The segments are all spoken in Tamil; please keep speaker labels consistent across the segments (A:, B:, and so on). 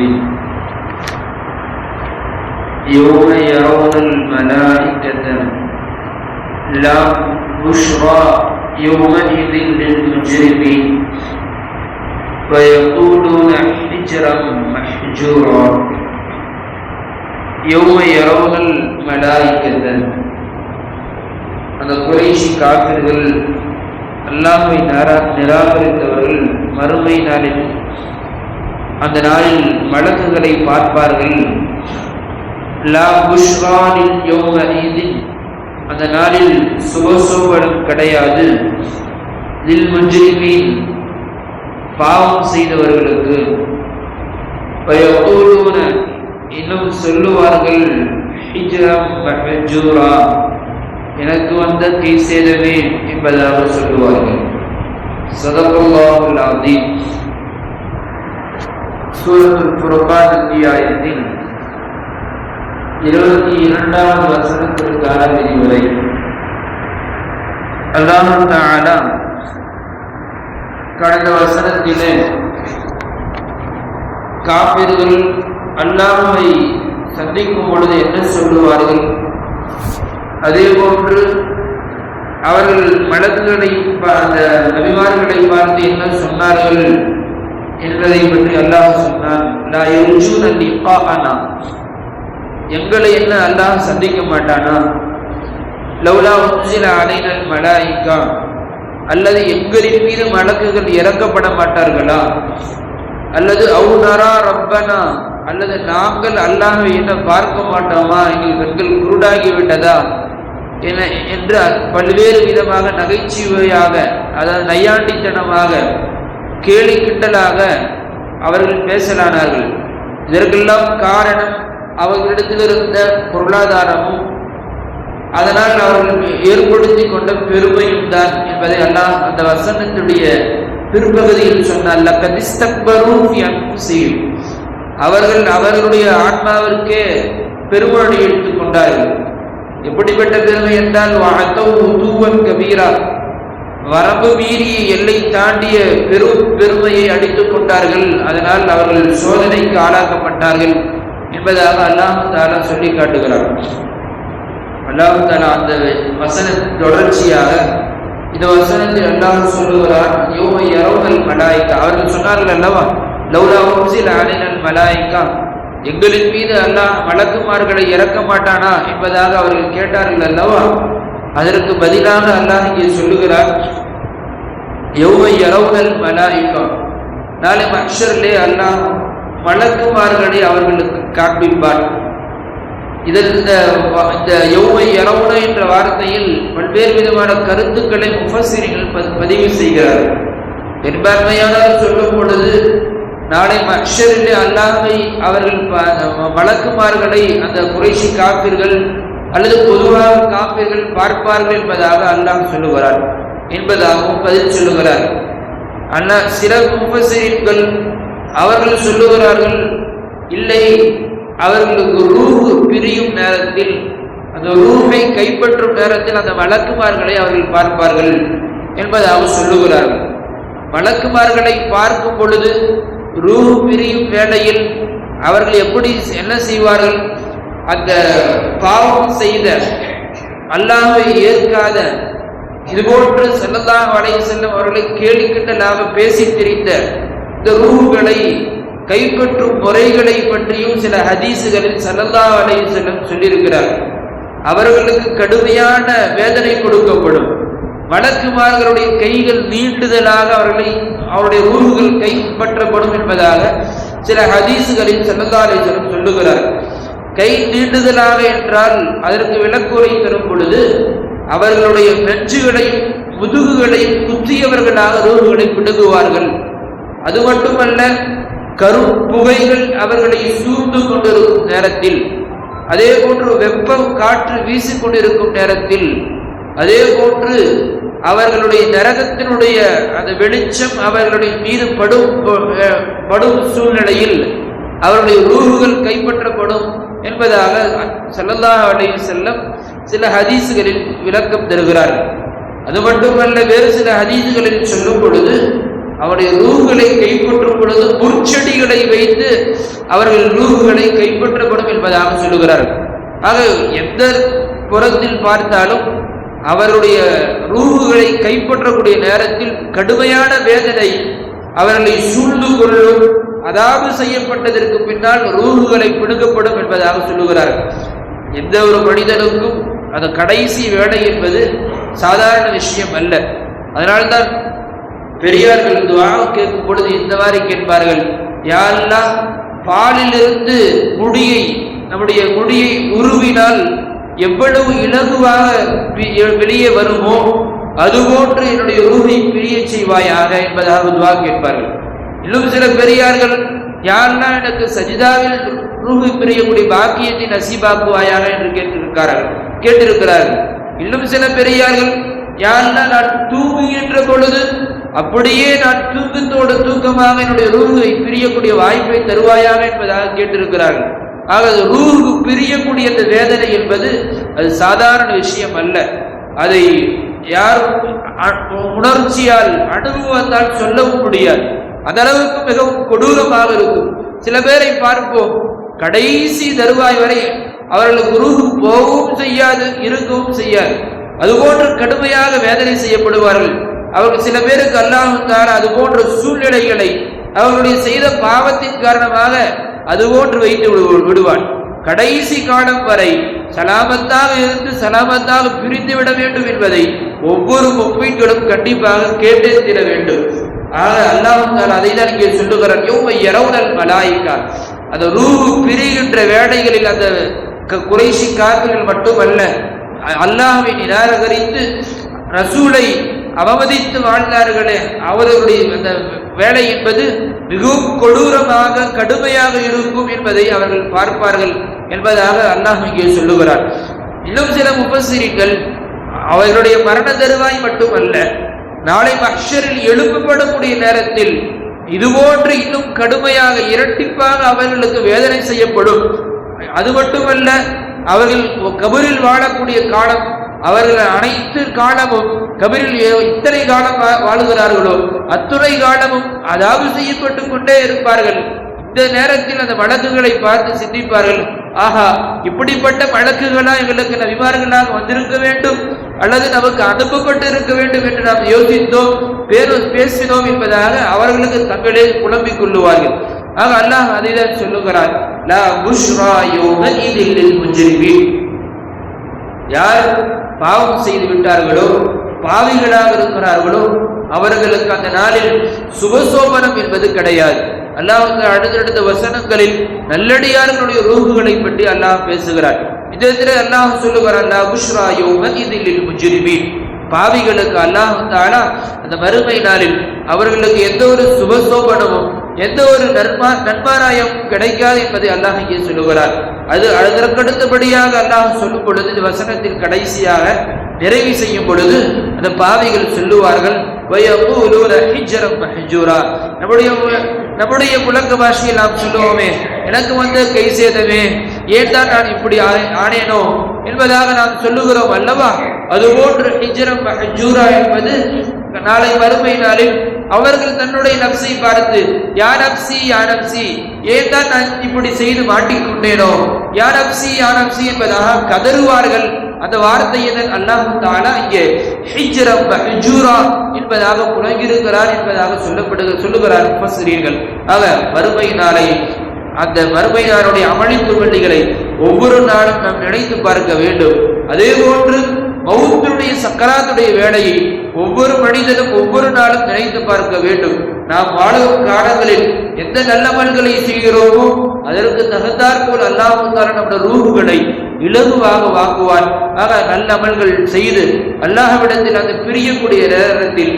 A: العظيم يوم يرون الملائكة لا بشرى يومئذ للمجرمين ويقولون حجرا محجورا يوم يرون الملائكة அந்த குறைஷி காப்பிர்கள் அல்லாமை நிராகரித்தவர்கள் மறுமை நாளில் அந்த நாளில் மலக்குகளை பார்ப்பார்கள். லா புஷ்ரானின் யோமரீதின் அந்த நாளில் சுபசோபனம் கிடையாது. தில் முஜ்ரிமீன் பாவம் செய்தவர்களுக்கு. இன்னும் சொல்லுவார்கள் எனக்கு வந்த தீ சேதமே என்பதாக சொல்லுவார்கள். சதகுல்லாஹுல் அதீம் சூரத்துல் ஃபுர்கான் அத்தியாயத்தின் இருபத்தி இரண்டாவது வருஷத்திற்கான விதிமுறை அல்லாஹாலா கடந்த வசனத்திலே காப்பீர்கள் அல்லாமை சந்திக்கும் பொழுது என்ன சொல்லுவார்கள்? அதே போன்று அவர்கள் மலக்குகளை அந்த நபிமார்களை பார்த்து என்ன சொன்னார்கள்? என்பதை பற்றி அல்லாஹ் சொன்னான். எங்களை என்ன அல்லாஹ் சந்திக்க மாட்டானா? லவ்லா உஞ்சில அலைனல் மலாயிக்கா அல்லது எங்களின் மீது மலக்குகள் இறக்கப்பட மாட்டார்களா? அல்லது அவுனரா ரப்பனா. அல்லது நாங்கள் அல்லாஹை என்ன பார்க்க மாட்டோமா? எங்கள் கண்கள் குருடாகி விட்டதா என என்று பல்வேறு விதமாக நகைச்சுவையாக அதாவது நையாண்டித்தனமாக கேலி கிண்டலாக அவர்கள் பேசலானார்கள். இதற்கெல்லாம் காரணம் அவர்களிடத்தில் இருந்த பொருளாதாரமும் அதனால் அவர்கள் ஏற்படுத்தி கொண்ட பெருமையும் தான் என்பதை அல்லாஹ் அந்த வசனத்துடைய பிற்பகுதியில் சொன்னால் அவர்கள் அவர்களுடைய ஆத்மாவிற்கே பெருமொழி எடுத்துக் கொண்டார்கள். எப்படிப்பட்ட பெருமை என்றால் கபீரா. வரம்பு மீறிய எல்லை தாண்டிய பெரும் பெருமையை அடித்துக் கொண்டார்கள். அதனால் அவர்கள் சோதனைக்கு ஆளாக்கப்பட்டார்கள் என்பதாக அல்லாஹு தாலா சொல்லி காட்டுகிறார் அல்லாஹு தாலா அந்த வசன தொடர்ச்சியாக இந்த வசனத்தில் அல்லாஹ் சொல்லுகிறார் யோமை யரோகல் மலாய்க்கா அவர்கள் சொன்னார்கள் அல்லவா லௌலா உம்சில் அலினல் மலாய்க்கா எங்களின் மீது அல்லாஹ் வழக்குமார்களை இறக்க மாட்டானா என்பதாக அவர்கள் கேட்டார்கள் அல்லவா? அதற்கு பதிலாக அல்லாஹ் இங்கே சொல்லுகிறார் எவ்வை யரவுனல் மலாய்க்கா நாளை மக்ஷர்லே அல்லாஹ் வழக்குமார்களை அவர்களுக்கு காண்பிப்பார். இதில் இந்த இந்த எவ்வை யரவுன என்ற வார்த்தையில் பல்வேறு விதமான கருத்துக்களை முஃபசிரிகள் பதிவு செய்கிறார்கள் பெரும்பான்மையானவர் சொல்லும் பொழுது நாளை மக்ஷரிலே அல்லாமை அவர்கள் வழக்குமார்களை அந்த குறைசி காப்பீர்கள் அல்லது பொதுவாக காப்பீர்கள் பார்ப்பார்கள் என்பதாக அல்லாஹ் சொல்லுகிறார் என்பதாகவும் பதில் சொல்லுகிறார் ஆனால் சில முஃபசிரின்கள் அவர்கள் சொல்லுகிறார்கள் இல்லை அவர்களுக்கு ரூஹு பிரியும் நேரத்தில் அந்த ரூஹை கைப்பற்றும் நேரத்தில் அந்த வழக்குமார்களை அவர்கள் பார்ப்பார்கள் என்பதாக சொல்லுகிறார்கள். வழக்குமார்களை பார்க்கும் பொழுது ரூஹு பிரியும் வேளையில் அவர்கள் எப்படி என்ன செய்வார்கள்? அந்த பாவம் செய்த அல்லாவை ஏற்காத இதுபோன்று செல்லலாம் வளைய செல்லும் அவர்களை கேலி கிண்டலாக பேசி திரிந்த இந்த ரூகளை கைப்பற்றும் முறைகளை பற்றியும் சில ஹதீசுகளில் சல்லல்லா வளைய செல்லும் சொல்லியிருக்கிறார். அவர்களுக்கு கடுமையான வேதனை கொடுக்கப்படும். வழக்குமார்களுடைய கைகள் நீட்டுதலாக அவர்களை அவருடைய ரூகுகள் கைப்பற்றப்படும் என்பதாக சில ஹதீசுகளில் செல்லந்தாலேசனம் சொல்லுகிறார். கை நீண்டுதலாக என்றால் அதற்கு விளக்குரை தரும் பொழுது அவர்களுடைய நெஞ்சுகளையும் முதுகுகளையும் குத்தியவர்களாக ரோடுகளை பிடுங்குவார்கள். அது மட்டுமல்ல கருப்புகைகள் அவர்களை சூழ்ந்து கொண்டிருக்கும் நேரத்தில் அதே போன்று வெப்பம் காற்று வீசிக்கொண்டிருக்கும் நேரத்தில் அதே போன்று அவர்களுடைய நரகத்தினுடைய அந்த வெளிச்சம் அவர்களுடைய மீது படும் படும் சூழ்நிலையில் அவருடைய ரூகுகள் கைப்பற்றப்படும். என்பதாக சல்லல்லாஹ் அலி செல்லம் சில ஹதீசுகளில் விளக்கம் தருகிறார்கள் அது மட்டுமல்ல வேறு சில ஹதீசுகளில் சொல்லும் பொழுது அவருடைய ரூகுகளை கைப்பற்றும் பொழுது முற்செடிகளை வைத்து அவர்கள் ரூகுகளை கைப்பற்றப்படும் என்பதாக சொல்லுகிறார்கள் ஆக எந்த புறத்தில் பார்த்தாலும் அவருடைய ரூகுகளை கைப்பற்றக்கூடிய நேரத்தில் கடுமையான வேதனை அவர்களை சூழ்ந்து கொள்ளும் அதாவது செய்யப்பட்டதற்கு பின்னால் ரூகுகளை பிடுங்கப்படும் என்பதாக சொல்லுகிறார்கள் எந்த ஒரு மனிதனுக்கும் அந்த கடைசி வேலை என்பது சாதாரண விஷயம் அல்ல. அதனால்தான் பெரியார்கள் துவா கேட்கும் பொழுது இந்த மாதிரி கேட்பார்கள். யாரெல்லாம் பாலிலிருந்து முடியை நம்முடைய முடியை உருவினால் எவ்வளவு இலகுவாக வெளியே வருமோ அதுபோன்று என்னுடைய உருவை பிரிய செய்வாயாக என்பதாக துவா கேட்பார்கள். இன்னும் சில பெரியார்கள் யாருன்னா எனக்கு சஜிதாவில் ரூஹு பிரியக்கூடிய பாக்கியத்தை நசிபாக்குவாயாக என்று கேட்டிருக்கிறார்கள் கேட்டிருக்கிறார்கள். இன்னும் சில பெரியார்கள் யாருன்னா நான் தூங்குகின்ற பொழுது அப்படியே நான் தூக்கத்தோடு தூக்கமாக என்னுடைய ரூஹை பிரியக்கூடிய வாய்ப்பை தருவாயாக என்பதாக கேட்டிருக்கிறார்கள். ஆக ரூகு பிரியக்கூடிய அந்த வேதனை என்பது அது சாதாரண விஷயம் அல்ல. அதை யார் உணர்ச்சியால் அனுபவத்தால் சொல்லவும் முடியாது. அந்த அளவுக்கு மிகவும் கொடூரமாக இருக்கும். சில பேரை பார்ப்போம் கடைசி தருவாய் வரை அவர்களுக்கு உருகு போகவும் செய்யாது இருக்கவும் செய்யாது. அதுபோன்று கடுமையாக வேதனை செய்யப்படுவார்கள். அவர்கள் சில பேருக்கு அல்லாஹால அது போன்ற சூழ்நிலைகளை அவர்களுடைய செய்த பாவத்தின் காரணமாக அதுபோன்று வைத்து விடுவான். கடைசி காலம் வரை சலாமத்தாக இருந்து சலாமத்தாக பிரிந்து விட வேண்டும் என்பதை ஒவ்வொரு முப்பீன்களும் கண்டிப்பாக கேட்டே தீர வேண்டும். ஆக அல்லாஹால் அதை தான் இங்கே சொல்லுகிறார் யோவை இரவுடல் மலாயிக்கா அந்த ரூபு பிரிகின்ற வேடைகளில் அந்த குறைசி காப்பிகள் மட்டுமல்ல அல்லாஹை நிராகரித்து ரசூலை அவமதித்து வாழ்ந்தார்களே அவர்களுடைய அந்த வேலை என்பது மிகவும் கொடூரமாக கடுமையாக இருக்கும் என்பதை அவர்கள் பார்ப்பார்கள் என்பதாக அல்லாஹ் இங்கே சொல்லுகிறார் இன்னும் சில முப்பசிரிகள் அவர்களுடைய மரண தருவாய் மட்டுமல்ல நாளை மக்ஷரில் எழுப்பப்படக்கூடிய நேரத்தில் இதுபோன்று இன்னும் கடுமையாக இரட்டிப்பாக அவர்களுக்கு வேதனை செய்யப்படும். அது மட்டுமல்ல அவர்கள் கபரில் வாழக்கூடிய காலம் அவர்கள் அனைத்து காலமும் கபிரில் இத்தனை காலம் வாழுகிறார்களோ அத்துறை காலமும் அதாவது செய்யப்பட்டு கொண்டே இருப்பார்கள். இந்த நேரத்தில் அந்த வழக்குகளை பார்த்து சிந்திப்பார்கள். ஆஹா இப்படிப்பட்ட வழக்குகளா எங்களுக்கு நபிமார்களாக வந்திருக்க வேண்டும். அல்லது நமக்கு அனுப்பப்பட்டு இருக்க வேண்டும் என்று நாம் யோசித்தோம் பேரும் பேசினோம் என்பதாக அவர்களுக்கு தங்களே புலம்பிக் கொள்ளுவார்கள். ஆக அல்லாஹ் அதைதான் சொல்லுகிறார் யார் பாவம் செய்து விட்டார்களோ பாவிகளாக இருக்கிறார்களோ அவர்களுக்கு அந்த நாளில் சுபசோபனம் என்பது கிடையாது. அல்லாஹ் அடுத்தடுத்த வசனங்களில் நல்லடியார்களுடைய ரூகுகளை பற்றி அல்லாஹ் பேசுகிறார் இதற்கு அல்லாஹ் சொல்லுவார் புஷ்ரா யோம இதில் முஜிரிமீன். பாவிகளுக்கு அல்லாஹ் தாலா அந்த மறுமை நாளில் அவர்களுக்கு எந்த ஒரு சுபசோபனமும் எந்த ஒரு நன்மா நன்மாராயம் கிடைக்காது என்பதை அல்லாஹ் இங்கே சொல்லுகிறார். அது அதற்கடுத்தபடியாக அல்லாஹ் சொல்லும் பொழுது இந்த வசனத்தில் கடைசியாக நிறைவு செய்யும் பொழுது அந்த பாவிகள் சொல்லுவார்கள் நம்முடைய நம்முடைய புழக்க பாஷையில் நாம் சொல்லுவோமே. எனக்கு வந்து கை சேதமே. ஏன் தான் நான் இப்படி ஆனேனோ என்பதாக நாம் சொல்லுகிறோம் அல்லவா? அதுபோன்று ஹிஜரம் ஹஜூரா என்பது நாளை வறுமை நாளில் அவர்கள் தன்னுடைய நப்சை பார்த்து யா நப்சி யா நப்சி ஏன் தான் நான் இப்படி செய்து மாட்டிக்கொண்டேனோ யா நப்சி யா நப்சி என்பதாக கதறுவார்கள். அந்த வார்த்தையை அல்லாஹு தாலா இங்கே ஹிஜ்ரம் என்பதாக புலங்கிருக்கிறார் என்பதாக சொல்லப்படுகிற சொல்லுகிறார் முஃபஸ்ஸிரீர்கள் ஆக வறுமை நாளை அந்த மறுமை நாளுடைய அமளித்து பள்ளிகளை ஒவ்வொரு நாளும் நாம் நினைத்து பார்க்க வேண்டும். அதே போன்று மௌத்துடைய சக்கராத்துடைய வேலையை ஒவ்வொரு மனிதனும் ஒவ்வொரு நாளும் நினைத்து பார்க்க வேண்டும். நாம் வாழும் காலங்களில் எந்த நல்லமல்களை செய்கிறோமோ அதற்கு தகுந்தார் போல் அல்லாஹால நம்முடைய ரூகுகளை இலகுவாக வாங்குவான். ஆக நல்ல அமல்கள் செய்து அல்லாஹவிடத்தில் அந்த பிரியக்கூடிய நேரத்தில்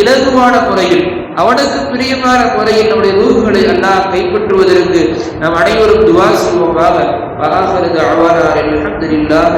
A: இலகுவான முறையில் அவனுக்கு பிரியமான முறையில் நம்முடைய ரூகுகளை அல்லாஹ் கைப்பற்றுவதற்கு நாம் அனைவரும் துவா செய்வோமாக. அவாஹருக்கு அழ்வானார் அலமதுல்லாஹ்